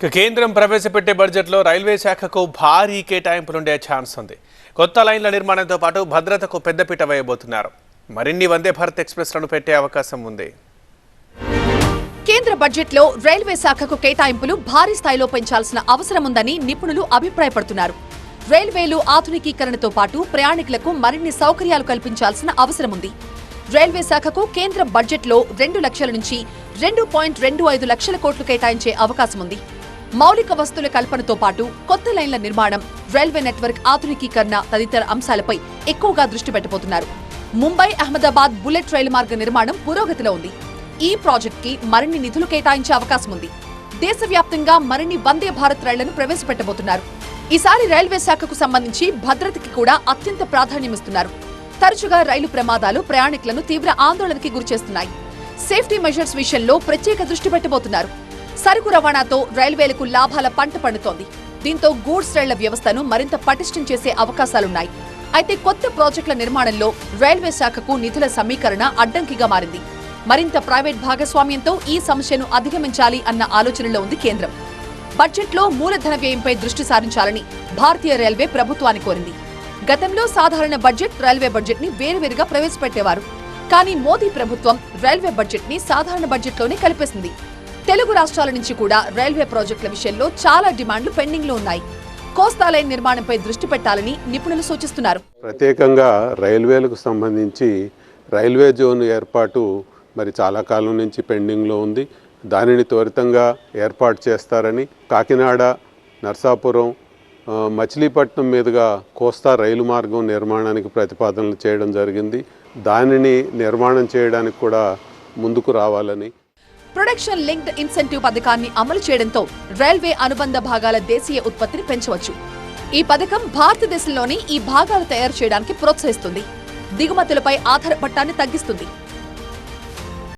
ఇక కేంద్రం ప్రవేశపెట్టే బడ్జెట్లో రైల్వే శాఖకు భారీ కేటాయింపులుండే ఛాన్స్ ఉంది. కొత్త లైన్ల నిర్మాణంతో పాటు భద్రతకు పెద్దపీట వేయబోతున్నారు. మరిన్ని వందే భారత్ ఎక్స్ప్రెస్లను పెట్టే అవకాశం ఉంది. కేంద్ర బడ్జెట్లో రైల్వే శాఖకు కేటాయింపులు భారీ స్థాయిలో పెంచాల్సిన అవసరం ఉందని నిపుణులు అభిప్రాయపడుతున్నారు. రైల్వేలు ఆధునికీకరణతో పాటు ప్రయాణికులకు మరిన్ని సౌకర్యాలు కల్పించాల్సిన అవసరం ఉంది రైల్వే శాఖకు కేంద్ర బడ్జెట్లో రెండు లక్షల నుంచి రెండు పాయింట్ రెండు ఐదు లక్షల కోట్లు కేటాయించే అవకాశం ఉంది మౌలిక వస్తువుల కల్పనతో పాటు కొత్త లైన్ల నిర్మాణం రైల్వే నెట్వర్క్ ఆధునికీకరణ తదితర అంశాలపై ఎక్కువగా దృష్టి పెట్టబోతున్నారు. ముంబై అహ్మదాబాద్ బుల్లెట్ రైలు మార్గ నిర్మాణం పురోగతిలో ఉంది. ఈ ప్రాజెక్ట్కి మరిన్ని నిధులు కేటాయించే అవకాశం ఉంది. దేశవ్యాప్తంగా మరిన్ని వందే భారత్ రైళ్ళను ప్రవేశపెట్టబోతున్నారు. ఈసారి రైల్వే శాఖకు సంబంధించి భద్రతకి కూడా అత్యంత ప్రాధాన్యమిస్తున్నారు. తరచుగా రైలు ప్రమాదాలు ప్రయాణికులను తీవ్ర ఆందోళనకి గురిచేస్తున్నాయి. సేఫ్టీ మెజర్స్ విషయంలో ప్రత్యేక దృష్టి పెట్టబోతున్నారు. సరుకు రవాణాతో రైల్వేలకు లాభాల పంట పండుతోంది. దీంతో గూడ్స్ రైళ్ళ వ్యవస్థను మరింత పటిష్టం చేసే అవకాశాలున్నాయి. అయితే కొత్త ప్రాజెక్టుల నిర్మాణంలో రైల్వే శాఖకు నిధుల సమీకరణ అడ్డంకిగా మారింది. మరింత ప్రైవేట్ భాగస్వామ్యంతో ఈ సమస్యను అధిగమించాలి అన్న ఆలోచనలో ఉంది కేంద్రం. బడ్జెట్లో మూలధన వ్యయంపై దృష్టి సారించాలని భారతీయ రైల్వే ప్రభుత్వాన్ని కోరింది. గతంలో సాధారణ బడ్జెట్ రైల్వే బడ్జెట్ని వేరువేరుగా ప్రవేశపెట్టేవారు. కానీ మోదీ ప్రభుత్వం రైల్వే బడ్జెట్ని సాధారణ బడ్జెట్లోనే కలిపేసింది. తెలుగు రాష్ట్రాల నుంచి కూడా రైల్వే ప్రాజెక్టుల విషయంలో చాలా డిమాండ్లు పెండింగ్లో ఉన్నాయి. కోస్తా లైన్ నిర్మాణంపై దృష్టి పెట్టాలని నిపుణులు సూచిస్తున్నారు. ప్రత్యేకంగా రైల్వేలకు సంబంధించి రైల్వే జోన్ ఏర్పాటు మరి చాలా కాలం నుంచి పెండింగ్లో ఉంది. దానిని త్వరితంగా ఏర్పాటు చేస్తారని కాకినాడ నర్సాపురం మచిలీపట్నం మీదుగా కోస్తా రైలు మార్గం నిర్మాణానికి ప్రతిపాదనలు చేయడం జరిగింది. దానిని నిర్మాణం చేయడానికి కూడా ముందుకు రావాలని ప్రొడక్షన్ లింక్డ్ ఇన్సెంటివ్ పథకాన్ని అమలు చేయడంతో రైల్వే అనుబంధ భాగాల దేశీయ ఉత్పత్తిని పెంచవచ్చు. ఈ పథకం భారతదేశంలోని ఈ భాగాలు తయారు చేయడానికి ప్రోత్సహిస్తుంది. దిగుమతులపై ఆధారపట్టాన్ని తగ్గిస్తుంది.